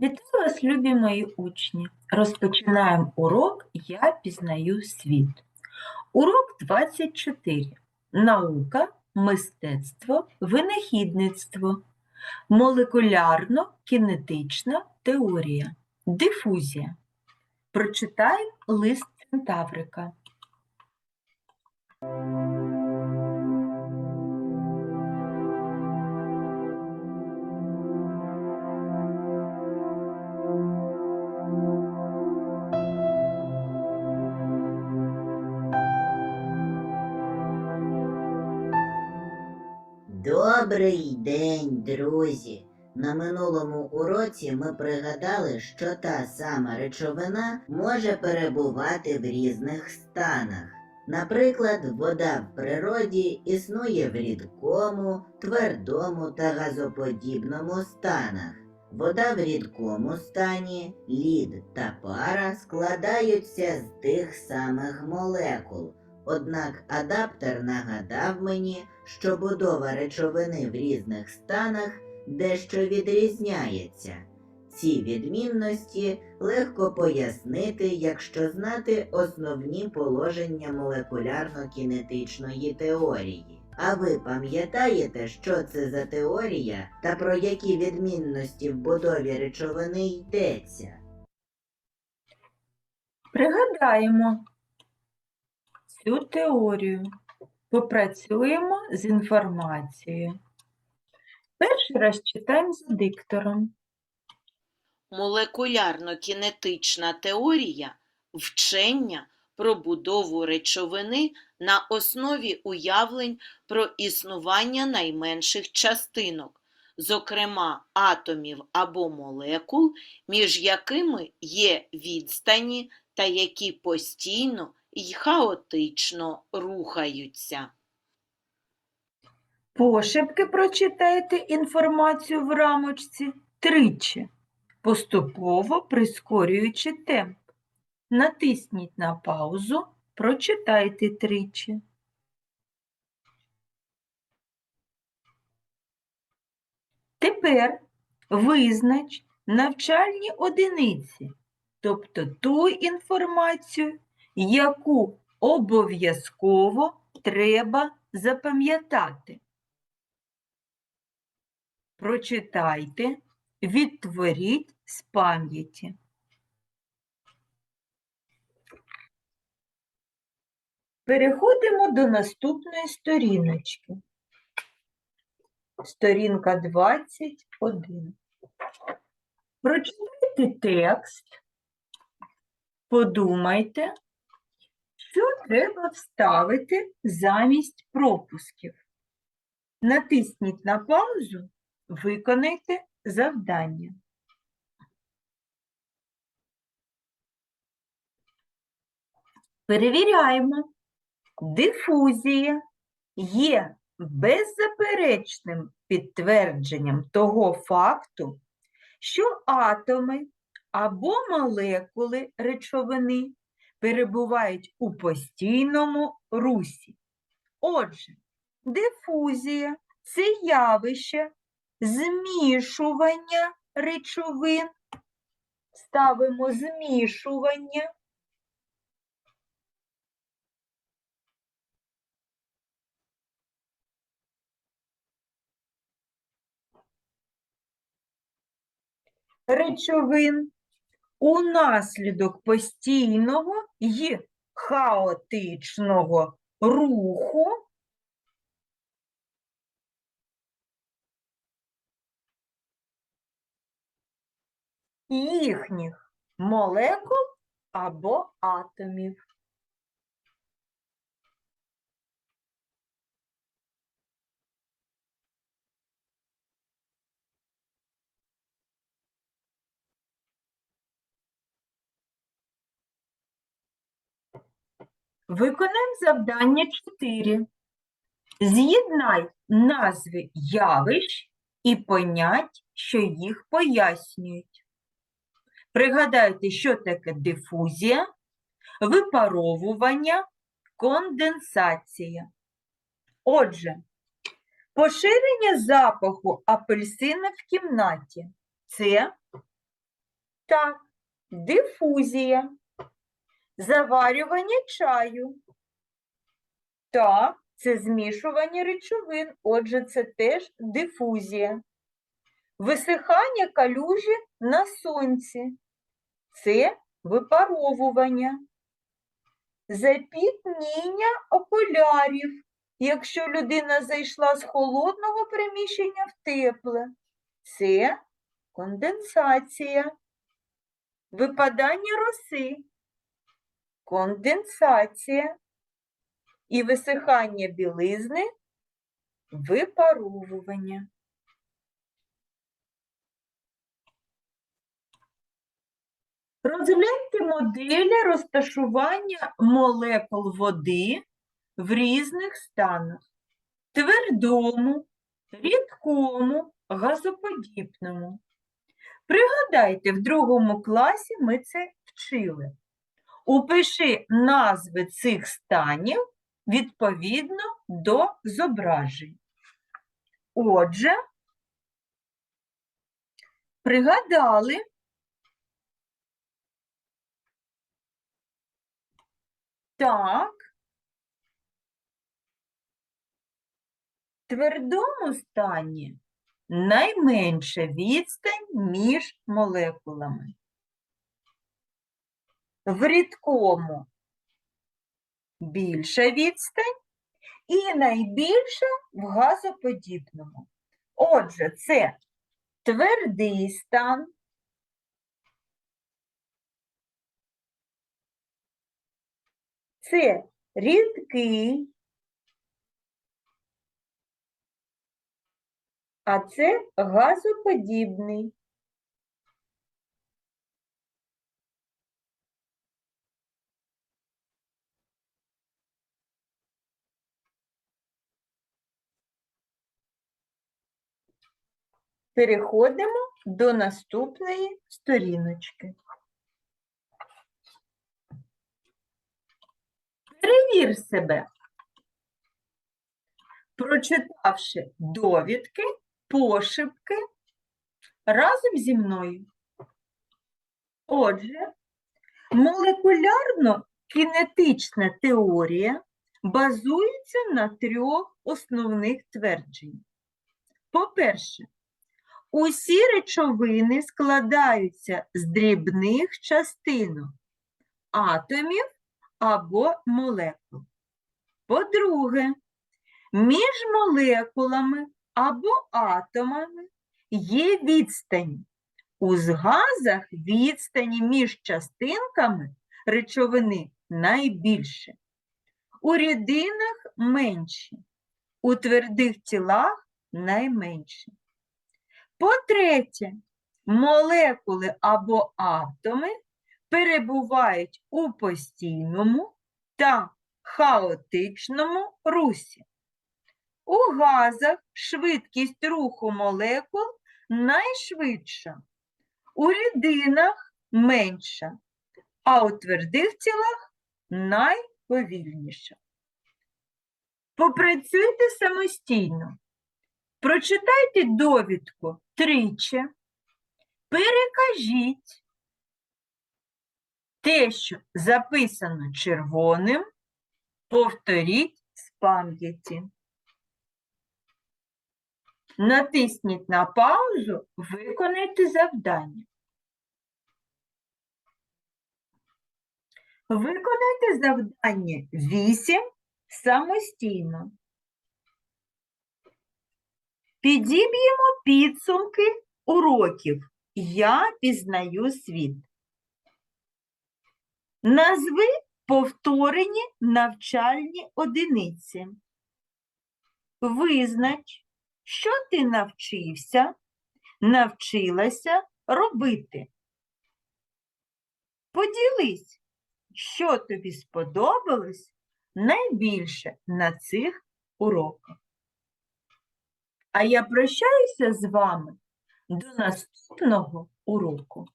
Вітаю вас, любі мої учні! Розпочинаємо урок Я пізнаю світ. Урок 24. Наука, мистецтво, винахідництво, молекулярно-кінетична теорія, дифузія. Прочитаємо лист Центаврика. Добрий день, друзі! На минулому уроці ми пригадали, що та сама речовина може перебувати в різних станах. Наприклад, вода в природі існує в рідкому, твердому та газоподібному станах. Вода в рідкому стані, лід та пара складаються з тих самих молекул. Однак адаптер нагадав мені, що будова речовини в різних станах дещо відрізняється. Ці відмінності легко пояснити, якщо знати основні положення молекулярно-кінетичної теорії. А ви пам'ятаєте, що це за теорія та про які відмінності в будові речовини йдеться? Пригадаємо цю теорію. Попрацюємо з інформацією. Перший раз читаємо за диктором. Молекулярно-кінетична теорія вчення про будову речовини на основі уявлень про існування найменших частинок, зокрема атомів або молекул, між якими є відстані та які постійно й хаотично рухаються. Пошепки прочитайте інформацію в рамочці тричі, поступово прискорюючи темп. Натисніть на паузу, прочитайте тричі. Тепер визнач навчальні одиниці, тобто ту інформацію, яку обов'язково треба запам'ятати. Прочитайте, відтворіть з пам'яті. Переходимо до наступної сторіночки. Сторінка 21. Прочитайте текст, подумайте, що треба вставити замість пропусків. Натисніть на паузу, виконайте завдання. Перевіряємо. Дифузія є беззаперечним підтвердженням того факту, що атоми або молекули речовини перебувають у постійному русі. Отже, дифузія це явище змішування речовин. Ставимо змішування. речовин унаслідок постійного й хаотичного руху їхніх молекул або атомів. Виконаємо завдання 4. З'єднай назви явищ і понять, що їх пояснюють. Пригадайте, що таке дифузія, випаровування, конденсація. Отже, поширення запаху апельсина в кімнаті це Так, дифузія. Заварювання чаю. Так, це змішування речовин, отже, це теж дифузія. Висихання калюжі на сонці. Це випаровування. Запітніння окулярів, якщо людина зайшла з холодного приміщення в тепле. Це конденсація. Випадання роси. Конденсація. І висихання білизни випаровування. Розгляньте моделі розташування молекул води в різних станах: твердому, рідкому, газоподібному. Пригадайте, в другому класі ми це вчили. Упиши назви цих станів відповідно до зображень. Отже, пригадали, Так. В твердому стані найменша відстань між молекулами. В рідкому більша відстань і найбільша в газоподібному. Отже, це твердий стан, це рідкий, а це газоподібний. Переходимо до наступної сторіночки. Перевір себе, прочитавши довідки, пошепки разом зі мною. Отже, молекулярно-кінетична теорія базується на трьох основних твердженнях. По-перше, усі речовини складаються з дрібних частинок атомів або молекул. По-друге, між молекулами або атомами є відстані. У згазах відстані між частинками речовини найбільше. У рідинах менші, у твердих тілах найменші. По-третє, молекули або атоми перебувають у постійному та хаотичному русі. У газах швидкість руху молекул найшвидша, у рідинах менша, а у твердих тілах найповільніша. Попрацюйте самостійно. Прочитайте довідку тричі, перекажіть те, що записано червоним, повторіть з пам'яті. Натисніть на паузу, виконайте завдання. Виконайте завдання 8 самостійно. Підіб'ємо підсумки уроків. Я пізнаю світ. Назви повторені навчальні одиниці. Визнач, що ти навчився, навчилася робити. Поділись, що тобі сподобалось найбільше на цих уроках. А я прощаюся з вами до наступного уроку.